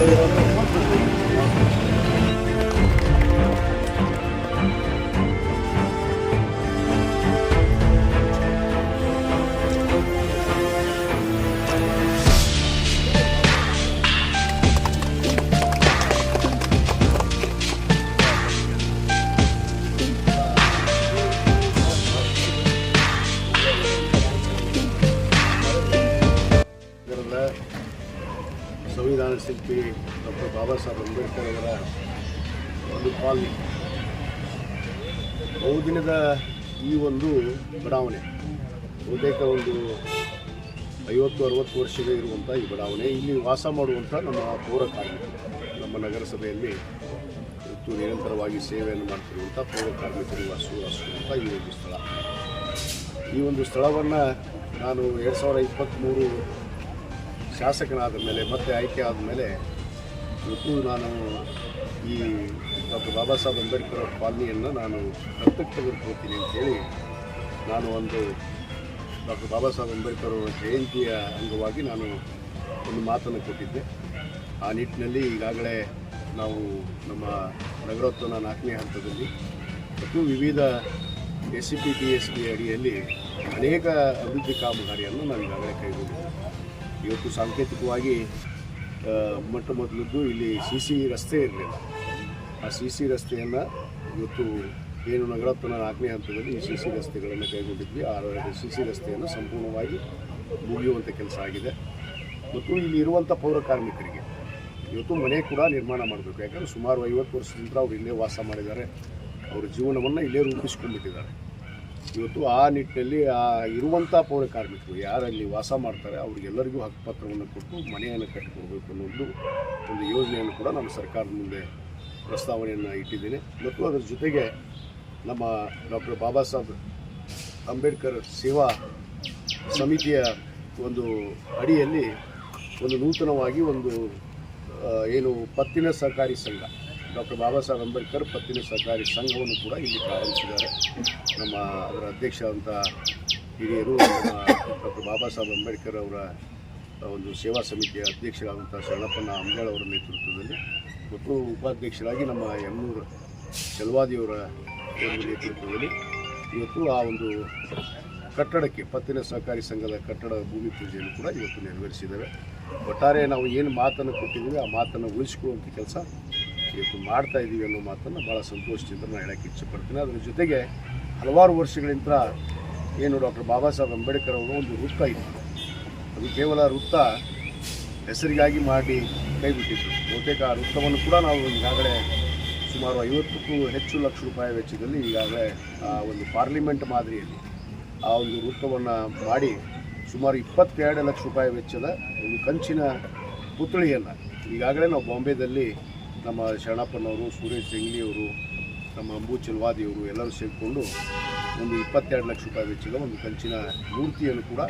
ನಗರದ ಸಂವಿಧಾನ ಶಿಲ್ಪಿ ಡಾಕ್ಟರ್ ಬಾಬಾ ಸಾಹೇಬ್ ಅಂಬೇಡ್ಕರ್ ಅವರ ಒಂದು ಕಾಲನಿ ಬಹುದಿನದ ಈ ಒಂದು ಬಡಾವಣೆ, ಬಹುತೇಕ ಒಂದು ಐವತ್ತು, ಅರವತ್ತು ವರ್ಷದ ಇರುವಂಥ ಈ ಬಡಾವಣೆ, ಇಲ್ಲಿ ವಾಸ ಮಾಡುವಂಥ ನಮ್ಮ ಪೌರ ಕಾರ್ಮಿಕರು, ನಮ್ಮ ನಗರಸಭೆಯಲ್ಲಿ ಇವತ್ತು ನಿರಂತರವಾಗಿ ಸೇವೆಯನ್ನು ಮಾಡ್ತಿರುವಂಥ ಪೌರ ಕಾರ್ಮಿಕರು ವಾಸ ಈ ಒಂದು ಸ್ಥಳ. ಈ ಒಂದು ಸ್ಥಳವನ್ನು ನಾನು ಎರಡು ಸಾವಿರದ ಇಪ್ಪತ್ತ್ಮೂರು ಶಾಸಕನಾದ ಮೇಲೆ ಮತ್ತೆ ಆಯ್ಕೆ ಆದ ಮೇಲೆ ಇವತ್ತು ನಾನು ಈ ಡಾಕ್ಟರ್ ಬಾಬಾ ಸಾಹೇಬ್ ಅಂಬೇಡ್ಕರ್ ಅವರ ಕಾಲನಿಯನ್ನು ನಾನು ದತ್ತಕ್ಕೆ ತೆಗೆದುಕೊಳ್ತೀನಿ ಅಂತೇಳಿ ನಾನು ಒಂದು ಡಾಕ್ಟರ್ ಬಾಬಾ ಸಾಹೇಬ್ ಅಂಬೇಡ್ಕರ್ ಅವರ ಜಯಂತಿಯ ಅಂಗವಾಗಿ ನಾನು ಒಂದು ಮಾತನ್ನು ಕೊಟ್ಟಿದ್ದೆ. ಆ ನಿಟ್ಟಿನಲ್ಲಿ ಈಗಾಗಲೇ ನಾವು ನಮ್ಮ ನಗರೋತ್ಥಾನ ನಾಲ್ಕನೇ ಹಂತದಲ್ಲಿ ಮತ್ತು ವಿವಿಧ S C P T S P ಅಡಿಯಲ್ಲಿ ಅನೇಕ ಅಭಿವೃದ್ಧಿ ಕಾಮಗಾರಿಯನ್ನು ನಾವು ಈಗಾಗಲೇ ಕೈಗೊಂಡಿದ್ದೇವೆ ಇವತ್ತು ಸಾಂಕೇತಿಕವಾಗಿ ಮೊಟ್ಟ ಮೊದಲದ್ದು ಇಲ್ಲಿ ಸಿ ಸಿ ರಸ್ತೆ ಇರಲಿಲ್ಲ. ಆ ಸಿ ಸಿ ರಸ್ತೆಯನ್ನು ಇವತ್ತು ಏನು ನಗರತ್ತನ ನಾಲ್ಕನೇ ಹಂತದಲ್ಲಿ ಈ ಸಿ ಸಿ ರಸ್ತೆಗಳನ್ನು ಕೈಗೊಂಡಿದ್ವಿ. ಆ ಸಿ ಸಿ ರಸ್ತೆಯನ್ನು ಸಂಪೂರ್ಣವಾಗಿ ಮುಗಿಯುವಂಥ ಕೆಲಸ ಆಗಿದೆ. ಮತ್ತು ಇಲ್ಲಿ ಇರುವಂಥ ಪೌರ ಕಾರ್ಮಿಕರಿಗೆ ಇವತ್ತು ಮನೆ ಕೂಡ ನಿರ್ಮಾಣ ಮಾಡಬೇಕು. ಯಾಕಂದರೆ ಸುಮಾರು ಐವತ್ತು ವರ್ಷದಿಂದ ಅವರು ಇಲ್ಲೇ ವಾಸ ಮಾಡಿದ್ದಾರೆ. ಅವರ ಜೀವನವನ್ನು ಇಲ್ಲೇ ರೂಪಿಸ್ಕೊಂಡ್ಬಿಟ್ಟಿದ್ದಾರೆ. ಇವತ್ತು ಆ ನಿಟ್ಟಿನಲ್ಲಿ ಆ ಇರುವಂಥ ಪೌರ ಕಾರ್ಮಿಕರು ಯಾರಲ್ಲಿ ವಾಸ ಮಾಡ್ತಾರೆ, ಅವ್ರಿಗೆಲ್ಲರಿಗೂ ಹಕ್ಕುಪತ್ರವನ್ನು ಕೊಟ್ಟು ಮನೆಯನ್ನು ಕಟ್ಟಿಕೊಡ್ಬೇಕು ಅನ್ನೋದು ಒಂದು ಯೋಜನೆಯನ್ನು ಕೂಡ ನಮ್ಮ ಸರ್ಕಾರದ ಮುಂದೆ ಪ್ರಸ್ತಾವನೆಯನ್ನು ಇಟ್ಟಿದ್ದೇನೆ. ಮತ್ತು ಅದರ ಜೊತೆಗೆ ನಮ್ಮ ಡಾಕ್ಟರ್ ಬಾಬಾ ಸಾಹೇಬ್ ಅಂಬೇಡ್ಕರ್ ಸೇವಾ ಸಮಿತಿಯ ಒಂದು ಅಡಿಯಲ್ಲಿ ಒಂದು ನೂತನವಾಗಿ ಒಂದು ಏನು ಪತ್ತಿನ ಸಹಕಾರಿ ಸಂಘ, ಡಾಕ್ಟರ್ ಬಾಬಾ ಸಾಹೇಬ್ ಅಂಬೇಡ್ಕರ್ ಪತ್ತಿನ ಸಹಕಾರಿ ಸಂಘವನ್ನು ಕೂಡ ಇಲ್ಲಿ ಪ್ರಾರಂಭಿಸಿದ್ದಾರೆ. ನಮ್ಮ ಅದರ ಅಂತ ಹಿರಿಯರು, ನಮ್ಮ ಡಾಕ್ಟರ್ ಬಾಬಾ ಸಾಹೇಬ್ ಅಂಬೇಡ್ಕರ್ ಅವರ ಒಂದು ಸೇವಾ ಸಮಿತಿಯ ಅಧ್ಯಕ್ಷರಾದಂಥ ಶರಣಪ್ಪನ ಅಂಬೇಳ್ ಅವರ ನೇತೃತ್ವದಲ್ಲಿ ಮತ್ತು ಉಪಾಧ್ಯಕ್ಷರಾಗಿ ನಮ್ಮ ಯಮನೂರು ಒಂದು ನೇತೃತ್ವದಲ್ಲಿ ಇವತ್ತು ಆ ಒಂದು ಕಟ್ಟಡಕ್ಕೆ, ಪತ್ತಿನ ಸಹಕಾರಿ ಸಂಘದ ಕಟ್ಟಡ ಭೂಮಿ ಪೂಜೆಯನ್ನು ಕೂಡ ಇವತ್ತು ನೆರವೇರಿಸಿದ್ದಾರೆ. ಒಟ್ಟಾರೆ ನಾವು ಏನು ಮಾತನ್ನು ಕೊಟ್ಟಿದ್ದೀವಿ, ಆ ಮಾತನ್ನು ಉಳಿಸಿಕೊಳ್ಳುವಂಥ ಕೆಲಸ ಇವತ್ತು ಮಾಡ್ತಾ ಇದ್ದೀವಿ ಅನ್ನೋ ಮಾತನ್ನು ಭಾಳ ಸಂತೋಷದಿಂದ ನಾನು ಹೇಳೋಕ್ಕೆ ಇಚ್ಛೆಪಡ್ತೀನಿ ಅದರ ಜೊತೆಗೆ ಹಲವಾರು ವರ್ಷಗಳಿಂದ ಏನು ಡಾಕ್ಟರ್ ಬಾಬಾ ಸಾಹೇಬ್ ಅಂಬೇಡ್ಕರ್ ಅವರು ಒಂದು ವೃತ್ತ ಇತ್ತು ಅದು ಕೇವಲ ವೃತ್ತ ಹೆಸರಿಗಾಗಿ ಮಾಡಿ ಕೈಬಿಟ್ಟಿತ್ತು ಬಹುತೇಕ ಆ ವೃತ್ತವನ್ನು ಕೂಡ ನಾವು ಈಗಾಗಲೇ ಸುಮಾರು ಐವತ್ತಕ್ಕೂ ಹೆಚ್ಚು ಲಕ್ಷ ರೂಪಾಯಿ ವೆಚ್ಚದಲ್ಲಿ ಈಗಾಗಲೇ, ಆ, ಒಂದು ಪಾರ್ಲಿಮೆಂಟ್ ಮಾದರಿಯಲ್ಲಿ ಆ ಒಂದು ವೃತ್ತವನ್ನು ಮಾಡಿ ಸುಮಾರು ಇಪ್ಪತ್ತೆರಡು ಲಕ್ಷ ರೂಪಾಯಿ ವೆಚ್ಚದ ಒಂದು ಕಂಚಿನ ಪುತ್ಳಿಯನ್ನು ಈಗಾಗಲೇ ನಾವು ಬಾಂಬೆದಲ್ಲಿ ನಮ್ಮ ಶರಣಪ್ಪನವರು, ಸುರೇಶ್ ಜಂಗ್ಲಿಯವರು ನಮ್ಮ ಅಂಬು ಎಲ್ಲರೂ ಸೇರಿಕೊಂಡು ಒಂದು ಇಪ್ಪತ್ತೆರಡು ಲಕ್ಷ ರೂಪಾಯಿ ವೆಚ್ಚದ ಒಂದು ಕಂಚಿನ ಮೂರ್ತಿಯನ್ನು ಕೂಡ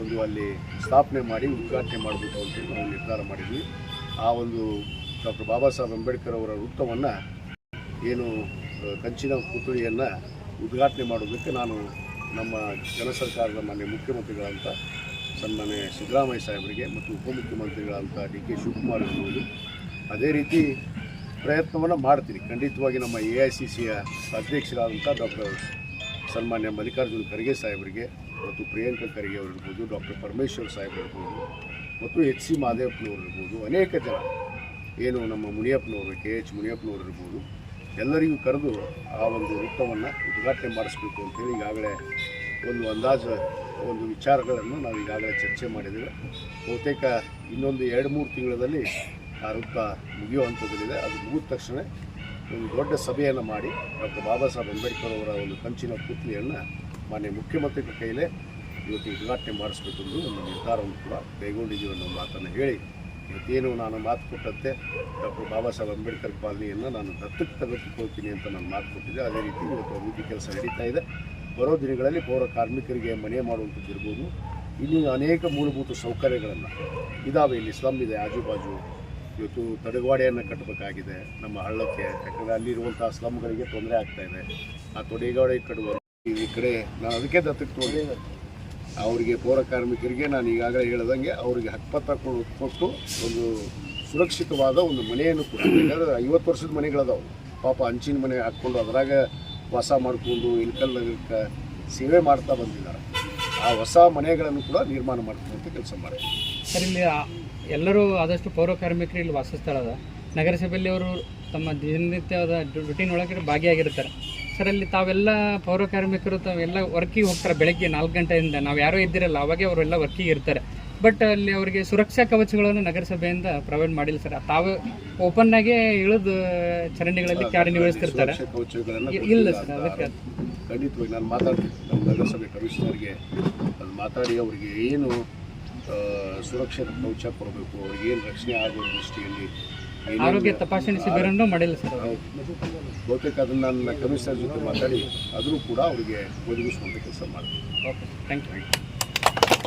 ಒಂದು ಅಲ್ಲಿ ಸ್ಥಾಪನೆ ಮಾಡಿ, ಉದ್ಘಾಟನೆ ಮಾಡಬೇಕು ಅಂತೇಳಿ ನಾವು ನಿರ್ಧಾರ ಮಾಡಿದ್ವಿ. ಆ ಒಂದು ಡಾಕ್ಟರ್ ಬಾಬಾ ಸಾಹೇಬ್ ಅಂಬೇಡ್ಕರ್ ಅವರ ವೃತ್ತವನ್ನು ಏನು ಕಂಚಿನ ಪುತ್ಳಿಯನ್ನು ಉದ್ಘಾಟನೆ ಮಾಡೋದಕ್ಕೆ ನಾನು ನಮ್ಮ ಜನ ಸರ್ಕಾರದ ಮಾನ್ಯ ಮುಖ್ಯಮಂತ್ರಿಗಳಂತ ಸನ್ಮಾನ್ಯ ಸಿದ್ದರಾಮಯ್ಯ ಸಾಹೇಬರಿಗೆ ಮತ್ತು ಉಪಮುಖ್ಯಮಂತ್ರಿಗಳಂತ ಡಿ ಕೆ ಶಿವಕುಮಾರ್ ಅದೇ ರೀತಿ ಪ್ರಯತ್ನವನ್ನು ಮಾಡ್ತೀನಿ ಖಂಡಿತವಾಗಿ ನಮ್ಮ ಎ ಐ ಸಿ ಸಿಯ ಅಧ್ಯಕ್ಷರಾದಂಥ ಡಾಕ್ಟರ್ ಸನ್ಮಾನ್ಯ ಮಲ್ಲಿಕಾರ್ಜುನ ಖರ್ಗೆ ಸಾಹೇಬರಿಗೆ ಮತ್ತು ಪ್ರಿಯಾಂಕ ಖರ್ಗೆ ಅವರು ಇರ್ಬೋದು ಡಾಕ್ಟರ್ ಪರಮೇಶ್ವರ್ ಸಾಹೇಬ್ ಇರ್ಬೋದು ಮತ್ತು ಎಚ್ ಸಿ ಮಾದೇವಪ್ಪನವರು ಇರ್ಬೋದು, ಅನೇಕ ಜನ. ಏನು ನಮ್ಮ ಮುನಿಯಪ್ಪನವರು, ಕೆ ಎಚ್ ಮುನಿಯಪ್ಪನವರು ಇರ್ಬೋದು, ಎಲ್ಲರಿಗೂ ಕರೆದು ಆ ಒಂದು ವೃತ್ತವನ್ನು ಉದ್ಘಾಟನೆ ಮಾಡಿಸ್ಬೇಕು ಅಂತೇಳಿ ಈಗಾಗಲೇ ಒಂದು ಅಂದಾಜು, ಒಂದು ವಿಚಾರಗಳನ್ನು ನಾವು ಈಗಾಗಲೇ ಚರ್ಚೆ ಮಾಡಿದ್ದೇವೆ. ಬಹುತೇಕ ಇನ್ನೊಂದು ಎರಡು ಮೂರು ತಿಂಗಳಲ್ಲಿ ಆ ಮುಗಿಯೋ ಹಂತದಲ್ಲಿದೆ. ಅದು ಮುಗಿದ ತಕ್ಷಣ ಒಂದು ದೊಡ್ಡ ಸಭೆಯನ್ನು ಮಾಡಿ ಡಾಕ್ಟರ್ ಬಾಬಾ ಸಾಹೇಬ್ ಅಂಬೇಡ್ಕರ್ ಅವರ ಒಂದು ಕಂಚಿನ ಪುತ್ಲಿಯನ್ನು ಮಾನ್ಯ ಮುಖ್ಯಮಂತ್ರಿಗಳ ಕೈಲೇ ಇವತ್ತು ಉದ್ಘಾಟನೆ ಮಾಡಿಸ್ಬೇಕು ಒಂದು ನಿರ್ಧಾರವನ್ನು ಕೂಡ ಕೈಗೊಂಡಿದ್ದೀವಿ ಅನ್ನೋ ಮಾತನ್ನು ಹೇಳಿ, ಇವತ್ತೇನು ನಾನು ಮಾತು ಕೊಟ್ಟಂತೆ ಡಾಕ್ಟರ್ ಬಾಬಾ ಸಾಹೇಬ್ ಅಂಬೇಡ್ಕರ್ ಪಾಲನೆಯನ್ನು ನಾನು ದತ್ತಕ್ಕೆ ತೆಗೆದುಕೊಳ್ತೀನಿ ಅಂತ ನಾನು ಮಾತು ಕೊಟ್ಟಿದ್ದೆ. ಅದೇ ರೀತಿ ಇವತ್ತು ಅಭಿವೃದ್ಧಿ ಕೆಲಸ ನಡೀತಾ ಇದೆ. ಬರೋ ದಿನಗಳಲ್ಲಿ ಪೌರ ಕಾರ್ಮಿಕರಿಗೆ ಮನೆ ಮಾಡುವಂಥದ್ದು ಇರ್ಬೋದು. ಇಲ್ಲಿ ಅನೇಕ ಮೂಲಭೂತ ಸೌಕರ್ಯಗಳನ್ನು ಇದಾವೆ. ಇಲ್ಲಿ ಸ್ಲಮ್ ಇದೆ, ಆಜುಬಾಜು ಇವತ್ತು ತಡೆಗೋಡೆಯನ್ನು ಕಟ್ಟಬೇಕಾಗಿದೆ ನಮ್ಮ ಹಳ್ಳಕ್ಕೆ. ಯಾಕಂದರೆ ಅಲ್ಲಿರುವಂಥ ಸ್ಲಮ್ಗಳಿಗೆ ತೊಂದರೆ ಆಗ್ತಾ ಇದೆ. ಆ ತೊಡೆಗೋಡೆ ಕಟ್ಟುವ ಈ ಕಡೆ ನಾನು ಅದಕ್ಕೆ ದತ್ತಕ್ಕೆ ತೊಗೊಂಡೆ. ಅವರಿಗೆ ಪೌರ ಕಾರ್ಮಿಕರಿಗೆ ನಾನು ಈಗಾಗಲೇ ಹೇಳ್ದಂಗೆ ಅವರಿಗೆ ಹಕ್ಕುಪತ್ರ ಕೊಟ್ಟು ಒಂದು ಸುರಕ್ಷಿತವಾದ ಒಂದು ಮನೆಯನ್ನು ಕೂಡ. ಯಾಕಂದ್ರೆ ಐವತ್ತು ವರ್ಷದ ಮನೆಗಳದಾವು. ಪಾಪ ಹಂಚಿನ ಮನೆ ಹಾಕ್ಕೊಂಡು ಅದರಾಗ ವಾಸ ಮಾಡಿಕೊಂಡು ಇನ್ಕಲ್ ನಗರಕ್ಕೆ ಸೇವೆ ಮಾಡ್ತಾ ಬಂದಿದ್ದಾರೆ. ಆ ಹೊಸ ಮನೆಗಳನ್ನು ಕೂಡ ನಿರ್ಮಾಣ ಮಾಡ್ಕೊಳ್ಳುವಂಥ ಕೆಲಸ ಮಾಡಿದೆ ಸರ್, ಇಲ್ಲಿ ಎಲ್ಲರೂ ಆದಷ್ಟು ಪೌರ ಕಾರ್ಮಿಕರು ಇಲ್ಲಿ ವಾಸಸ್ಥಳದ ನಗರಸಭೆಯಲ್ಲಿ ಅವರು ತಮ್ಮ ದಿನನಿತ್ಯದ ರುಟೀನ್ ಒಳಗೆ ಭಾಗಿಯಾಗಿರ್ತಾರೆ ಸರ್ ಅಲ್ಲಿ ತಾವೆಲ್ಲ ಪೌರ ಕಾರ್ಮಿಕರು ತಾವೆಲ್ಲ ವರ್ಕಿಗೆ ಹೋಗ್ತಾರೆ ಬೆಳಗ್ಗೆ ನಾಲ್ಕು ಗಂಟೆಯಿಂದ. ನಾವು ಯಾರೋ ಇದ್ದಿರಲ್ಲ ಅವಾಗೆ ಅವರೆಲ್ಲ ವರ್ಕಿಗೆ ಇರ್ತಾರೆ. ಬಟ್ ಅಲ್ಲಿ ಅವರಿಗೆ ಸುರಕ್ಷಾ ಕವಚಗಳನ್ನು ನಗರಸಭೆಯಿಂದ ಪ್ರೊವೈಡ್ ಮಾಡಿಲ್ಲ ಸರ್ ತಾವು ಓಪನ್ ಆಗಿ ಇಳಿದು ಚರಂಡಿಗಳಲ್ಲಿ ಕಾರ್ಯನಿರ್ವಹಿಸ್ತಿರ್ತಾರೆ ಇಲ್ಲ ಸರ್ ಅದಕ್ಕೆ ಖಂಡಿತವಾಗಿ ನಾನು ಮಾತಾಡ್ತೀನಿ. ನಮ್ಮ ನಗರಸಭೆ ಕಮಿಷನರ್ಗೆ ಅದು ಮಾತಾಡಿ ಅವರಿಗೆ ಏನು ಸುರಕ್ಷಿತ ಕವಚ ಕೊಡಬೇಕು. ಅವ್ರಿಗೆ ಏನು ರಕ್ಷಣೆ ಆಗೋ ದೃಷ್ಟಿಯಲ್ಲಿ ಆರೋಗ್ಯ ತಪಾಸಣೆ ಶಿಬಿರನ್ನು ಮಾಡಿಲ್ಲ ಸರ್. ಬಹುತೇಕ ಅದನ್ನು ನನ್ನ ಕಮಿಷನರ್ ಜೊತೆ ಮಾತಾಡಿ ಅದನ್ನು ಕೂಡ ಅವರಿಗೆ ಒದಗಿಸುವಂಥ ಕೆಲಸ ಮಾಡ್ತೀನಿ ಓಕೆ ಥ್ಯಾಂಕ್ ಯು.